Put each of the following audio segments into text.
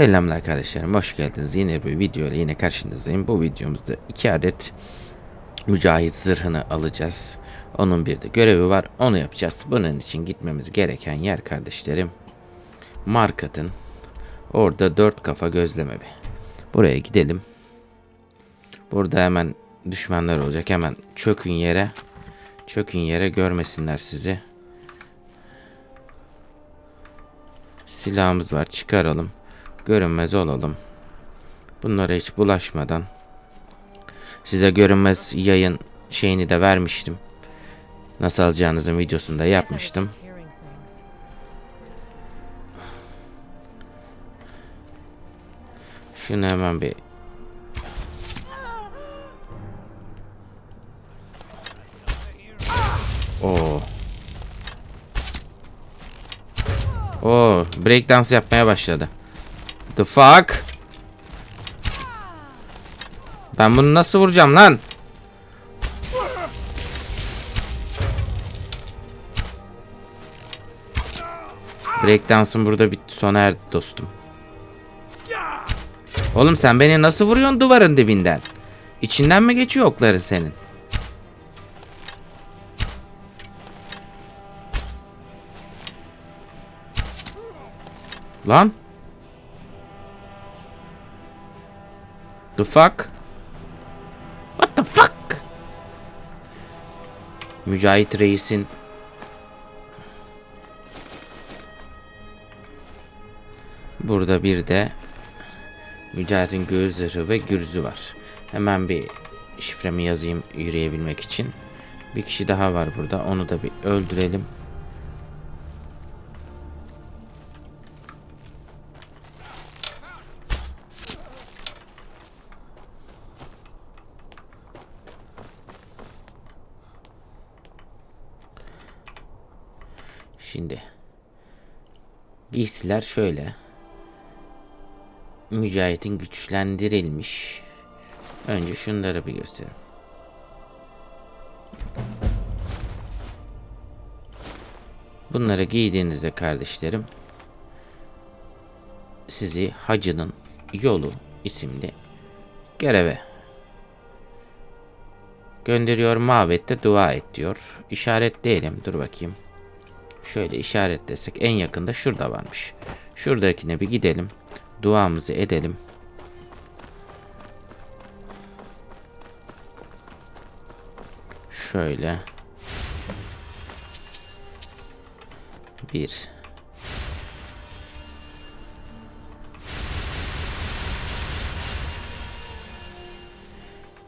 Selamlar arkadaşlarım, hoş geldiniz. Yeni bir video ile yine karşınızdayım. Bu videomuzda iki adet mücahit zırhını alacağız. Onun bir de görevi var, onu yapacağız. Bunun için gitmemiz gereken yer kardeşlerim. Market'ın orada dört kafa gözleme bir. Buraya gidelim. Burada hemen düşmanlar olacak. Hemen çökün yere. Çökün yere görmesinler sizi. Silahımız var çıkaralım. Görünmez olalım. Bunlara hiç bulaşmadan. Size görünmez yayın şeyini de vermiştim. Nasıl alacağınızın videosunu da yapmıştım. Şunu hemen bir Oo. Oo, break dans yapmaya başladı. The fuck? Ben bunu nasıl vuracağım lan? Breakdance'ın burada bitti sona erdi dostum. Oğlum sen beni nasıl vuruyorsun duvarın dibinden? İçinden mi geçiyor okların senin? Lan? The fuck? What the fuck? Mücahit Reis'in Burada bir de Mücahit'in zırhı ve gürzü var. Hemen bir şifremi yazayım yürüyebilmek için. Bir kişi daha var burada. Onu da bir öldürelim. Şimdi giysiler şöyle. Mücahit'in güçlendirilmiş. Önce şunları bir göstereyim. Bunları giydiğinizde kardeşlerim sizi Hacı'nın Yolu isimli göreve gönderiyor. Mabette dua et diyor. İşaretleyelim. Dur bakayım. Şöyle işaretlesek en yakında şurada varmış. Şuradakine bir gidelim. Duamızı edelim. Şöyle. Bir.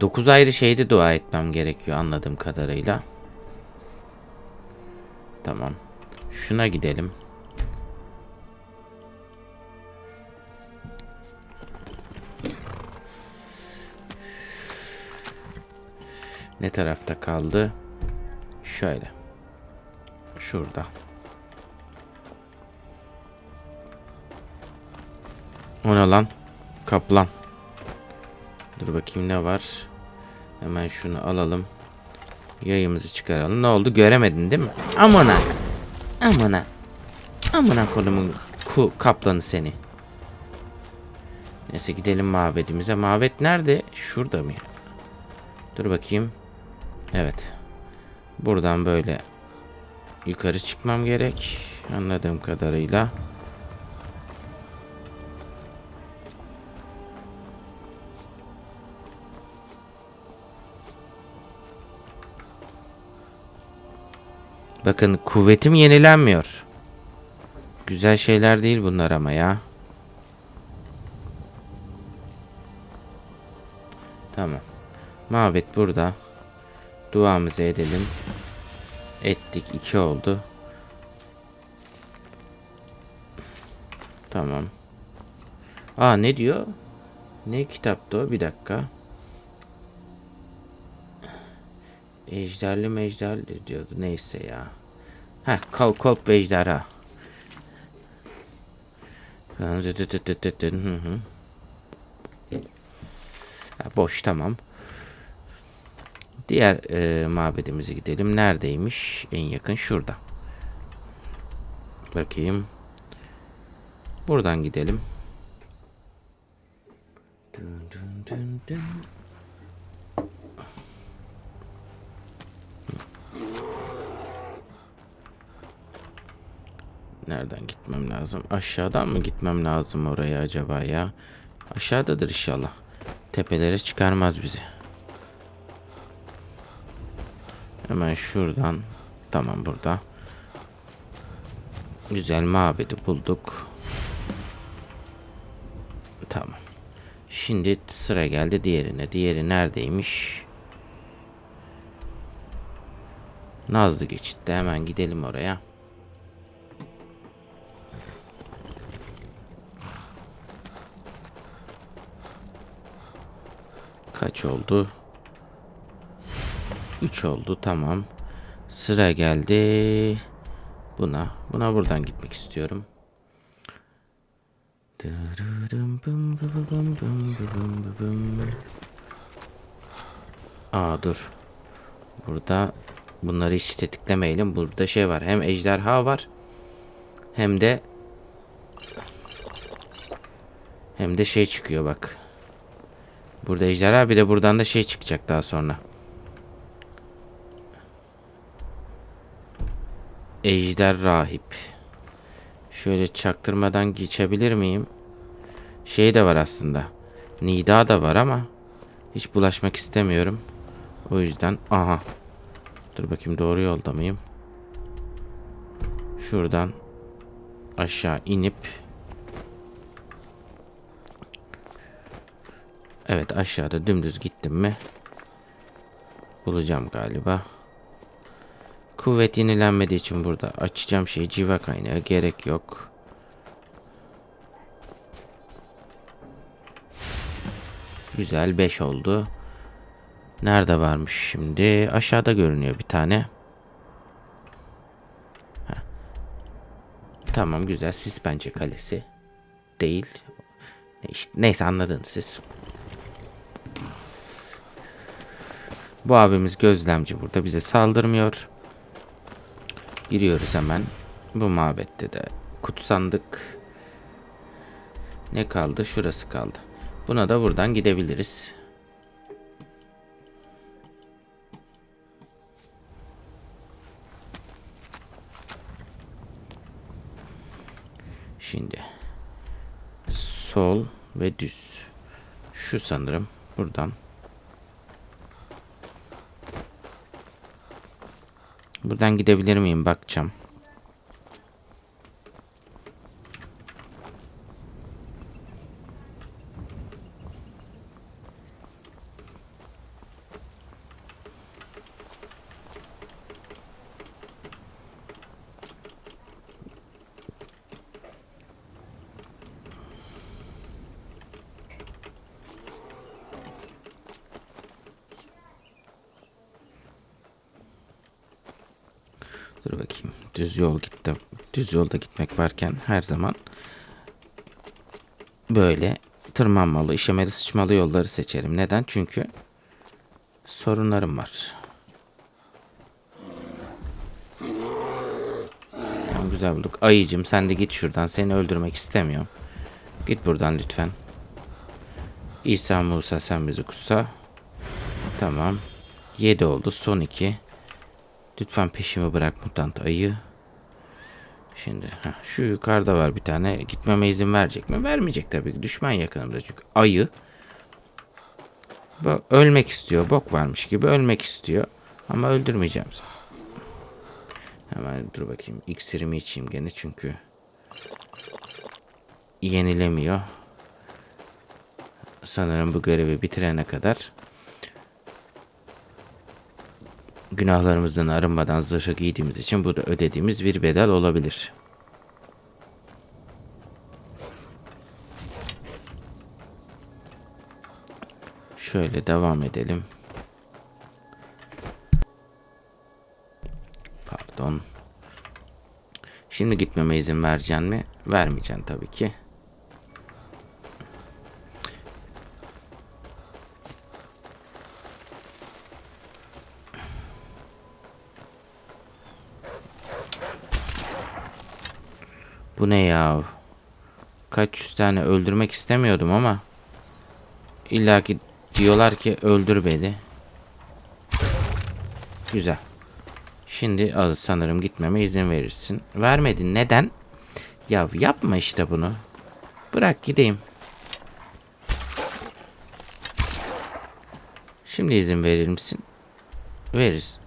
Dokuz ayrı şeyde dua etmem gerekiyor anladığım kadarıyla. Tamam. Şuna gidelim. Ne tarafta kaldı? Şöyle. Şurada. O ne lan? Kaplan. Dur bakayım ne var. Hemen şunu alalım. Yayımızı çıkaralım. Ne oldu? Göremedin değil mi? Amına. Amına. Amına kolumun ku kaplanı seni. Neyse gidelim mabedimize. Mabet nerede? Şurada mı? Dur bakayım. Evet. Buradan böyle yukarı çıkmam gerek. Anladığım kadarıyla. Bakın kuvvetim yenilenmiyor. Güzel şeyler değil bunlar ama ya. Tamam. Mabet burada. Duamızı edelim. Ettik. iki oldu. Tamam. Aa ne diyor? Ne kitaptı o? Bir dakika. Ejderli mejderli diyordu. Neyse ya. Heh kol kolp ve ejderha. Ha, boş tamam. Diğer e, mabedimize gidelim. Neredeymiş? En yakın şurada. Bakayım. Buradan gidelim. Dun dun dun dun. Nereden gitmem lazım? Aşağıdan mı gitmem lazım oraya acaba ya? Aşağıdadır inşallah. Tepelere çıkarmaz bizi. Hemen şuradan. Tamam burada. Güzel mabedi bulduk. Tamam. Şimdi sıra geldi diğerine. Diğeri neredeymiş? Nazlı geçitte. Hemen gidelim oraya. Kaç oldu? 3 oldu tamam. Sıra geldi. Buna. Buna buradan gitmek istiyorum. Aa dur. Burada bunları hiç tetiklemeyelim. Burada şey var. Hem ejderha var. Hem de hem de şey çıkıyor bak. Burada ejderha bir de buradan da şey çıkacak daha sonra. Ejder rahip. Şöyle çaktırmadan geçebilir miyim? Şey de var aslında. Nida da var ama hiç bulaşmak istemiyorum. O yüzden aha. Dur bakayım doğru yolda mıyım? Şuradan aşağı inip Evet aşağıda dümdüz gittim mi bulacağım galiba. Kuvvet yenilenmediği için burada açacağım şey civa kaynağı gerek yok. Güzel 5 oldu. Nerede varmış şimdi? Aşağıda görünüyor bir tane. Heh. Tamam güzel sis bence kalesi. Değil. Neyse anladınız siz. Bu abimiz gözlemci burada bize saldırmıyor. Giriyoruz hemen. Bu mabette de kutsandık. Ne kaldı? Şurası kaldı. Buna da buradan gidebiliriz. Şimdi sol ve düz. Şu sanırım buradan. Buradan gidebilir miyim bakacağım. Dur bakayım. Düz yol gitti. Düz yolda gitmek varken her zaman böyle tırmanmalı, işemeli, sıçmalı yolları seçerim. Neden? Çünkü sorunlarım var. Tamam, güzel bulduk. Ayıcım sen de git şuradan. Seni öldürmek istemiyorum. Git buradan lütfen. İsa Musa sen bizi kutsa. Tamam. 7 oldu. Son 2. Lütfen peşimi bırak mutant ayı. Şimdi heh, şu yukarıda var bir tane. Gitmeme izin verecek mi? Vermeyecek tabii ki. Düşman yakınımda çünkü ayı. Bu ölmek istiyor. Bok varmış gibi ölmek istiyor. Ama öldürmeyeceğim. Hemen dur bakayım. İksirimi içeyim gene çünkü yenilemiyor. Sanırım bu görevi bitirene kadar günahlarımızdan arınmadan zırhı giydiğimiz için bu da ödediğimiz bir bedel olabilir. Şöyle devam edelim. Pardon. Şimdi gitmeme izin vereceksin mi? Vermeyeceksin tabii ki. Bu ne ya? Kaç yüz tane öldürmek istemiyordum ama. İlla ki diyorlar ki öldür beni. Güzel. Şimdi sanırım gitmeme izin verirsin. Vermedin. Neden? Ya yapma işte bunu. Bırak gideyim. Şimdi izin verir misin? Veririz.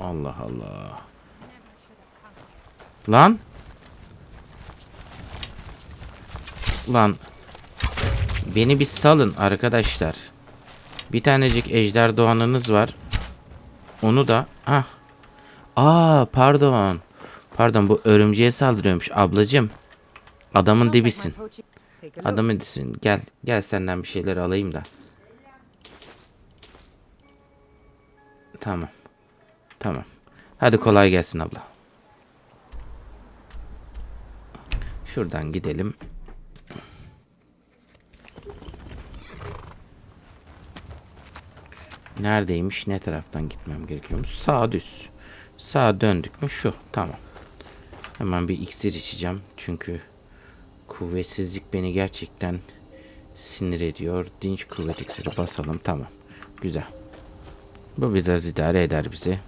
Allah Allah. Lan. Lan. Beni bir salın arkadaşlar. Bir tanecik ejder doğanınız var. Onu da ah. Aa pardon. Pardon bu örümceğe saldırıyormuş ablacım. Adamın dibisin. Adamın dibisin. Gel gel senden bir şeyler alayım da. Tamam. Tamam. Hadi kolay gelsin abla. Şuradan gidelim. Neredeymiş? Ne taraftan gitmem gerekiyormuş? Sağa düz. Sağa döndük mü? Şu. Tamam. Hemen bir iksir içeceğim. Çünkü kuvvetsizlik beni gerçekten sinir ediyor. Dinç kuvvet iksiri basalım. Tamam. Güzel. Bu biraz idare eder bizi.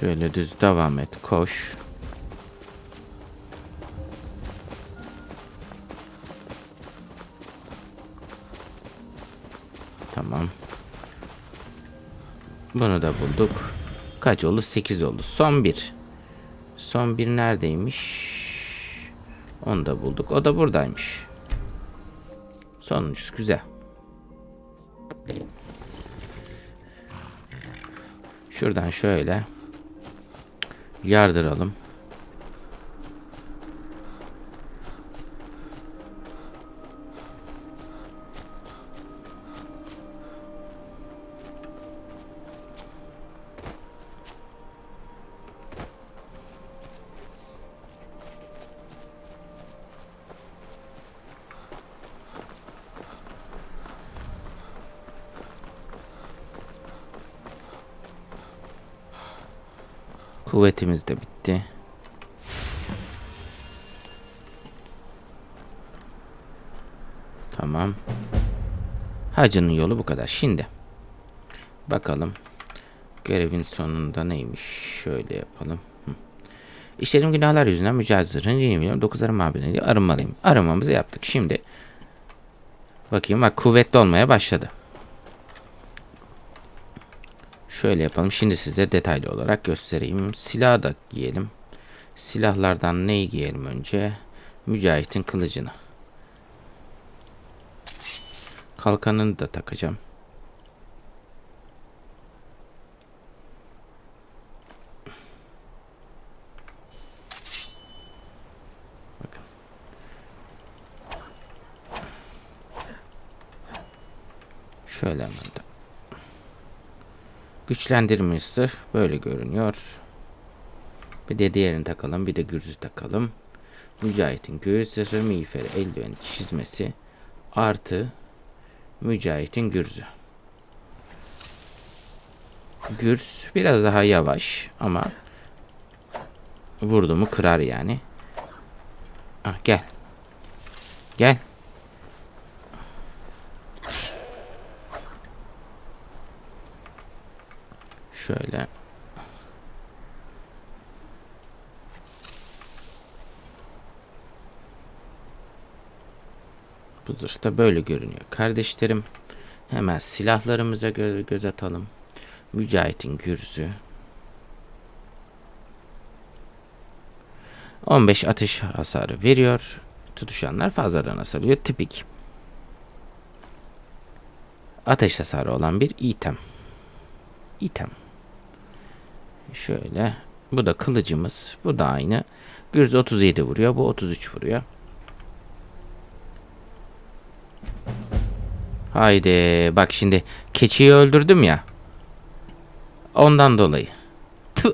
Şöyle düz devam et. Koş. Bunu da bulduk. Kaç oldu? 8 oldu. Son bir. Son bir neredeymiş? Onu da bulduk. O da buradaymış. Sonuncusu güzel. Şuradan şöyle yardıralım. Kuvvetimiz de bitti. Tamam. Hacının yolu bu kadar. Şimdi bakalım görevin sonunda neymiş? Şöyle yapalım. İşlerim günahlar yüzünden mücadele zırhını yeniliyorum. Dokuzlarım mabedini arınmalıyım. Arınmamızı yaptık. Şimdi bakayım bak kuvvetli olmaya başladı. Şöyle yapalım. Şimdi size detaylı olarak göstereyim. Silah da giyelim. Silahlardan neyi giyelim önce? Mücahit'in kılıcını. Kalkanını da takacağım. Şöyle hemen zırh böyle görünüyor. Bir de diğerini takalım. Bir de gürzü takalım. Mücahit'in göğüs zırhı, miğferi, eldiven çizmesi artı Mücahit'in gürzü. Gürz biraz daha yavaş ama vurdu mu kırar yani. Ah gel. Gel. Şöyle. Bu zırhta böyle görünüyor. Kardeşlerim hemen silahlarımıza gö göz atalım. Mücahit'in gürzü. 15 atış hasarı veriyor. Tutuşanlar fazladan hasar. Tipik. Ateş hasarı olan bir item. İtem. Şöyle. Bu da kılıcımız. Bu da aynı. Gürz 37 vuruyor. Bu 33 vuruyor. Haydi. Bak şimdi keçiyi öldürdüm ya. Ondan dolayı. Tüh.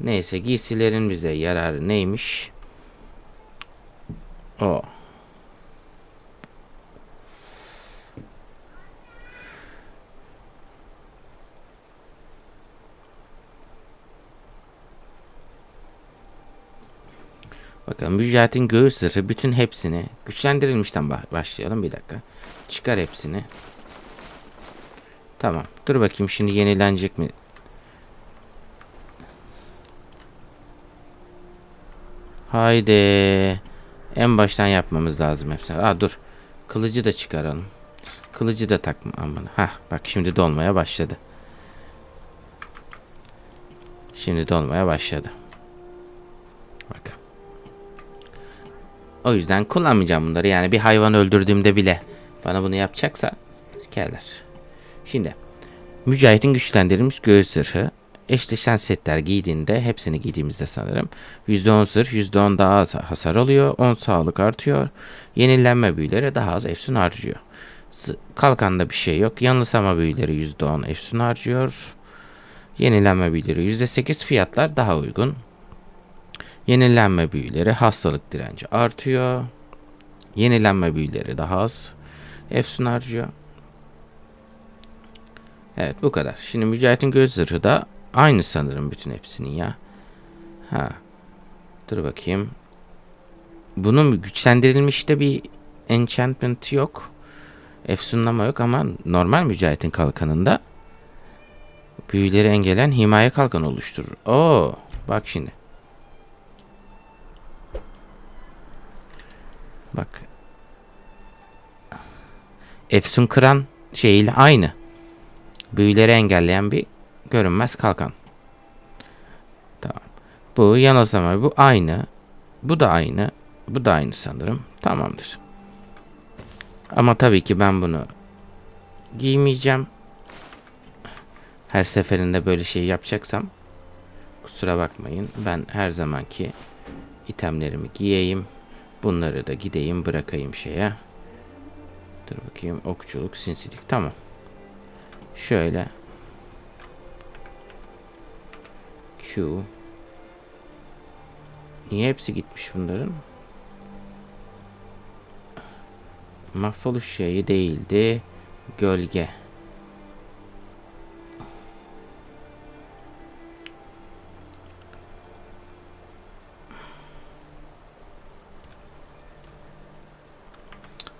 Neyse giysilerin bize yararı neymiş? O. Bakalım Mücahit'in göğüs zırhı bütün hepsini güçlendirilmişten ba- başlayalım bir dakika. Çıkar hepsini. Tamam. Dur bakayım şimdi yenilenecek mi? Haydi. En baştan yapmamız lazım hepsini. Aa dur. Kılıcı da çıkaralım. Kılıcı da takma aman. Hah bak şimdi dolmaya başladı. Şimdi dolmaya başladı. O yüzden kullanmayacağım bunları. Yani bir hayvan öldürdüğümde bile bana bunu yapacaksa sikerler. Şimdi Mücahit'in güçlendirilmiş göğüs zırhı. Eşleşen setler giydiğinde hepsini giydiğimizde sanırım %10 zırh %10 daha az hasar alıyor 10 sağlık artıyor. Yenilenme büyüleri daha az efsun harcıyor. Kalkanda bir şey yok. Yanılsama büyüleri %10 efsun harcıyor. Yenilenme büyüleri %8 fiyatlar daha uygun yenilenme büyüleri hastalık direnci artıyor yenilenme büyüleri daha az efsun harcıyor Evet bu kadar. Şimdi Mücahit'in göz zırhı da aynı sanırım bütün hepsinin ya. Ha. Dur bakayım. Bunun güçlendirilmiş de bir enchantment yok. Efsunlama yok ama normal Mücahit'in kalkanında büyüleri engellen himaye kalkan oluşturur. Oo, bak şimdi. Efsun kıran şeyiyle aynı büyüleri engelleyen bir görünmez kalkan. Tamam. Bu yanılsama bu aynı. Bu da aynı. Bu da aynı sanırım. Tamamdır. Ama tabii ki ben bunu giymeyeceğim. Her seferinde böyle şey yapacaksam kusura bakmayın. Ben her zamanki itemlerimi giyeyim. Bunları da gideyim bırakayım şeye. Dur bakayım okçuluk, sinsilik. Tamam. Şöyle. Q. Niye hepsi gitmiş bunların? Mahvoluş şeyi değildi. Gölge.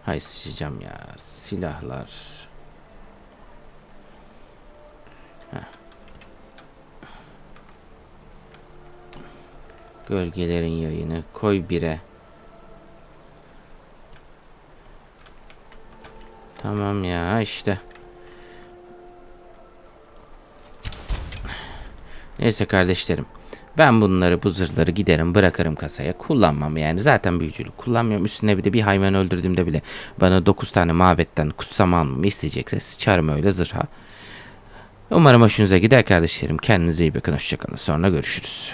Hay sıçacağım ya. Silahlar. Gölgelerin yayını koy bire. Tamam ya işte. Neyse kardeşlerim. Ben bunları bu zırhları giderim bırakırım kasaya. Kullanmam yani. Zaten büyücülük kullanmıyorum. Üstüne bir de bir hayvan öldürdüğümde bile bana 9 tane mabetten kutsam almamı isteyecekse sıçarım öyle zırha. Umarım hoşunuza gider kardeşlerim. Kendinize iyi bakın. Hoşçakalın. Sonra görüşürüz.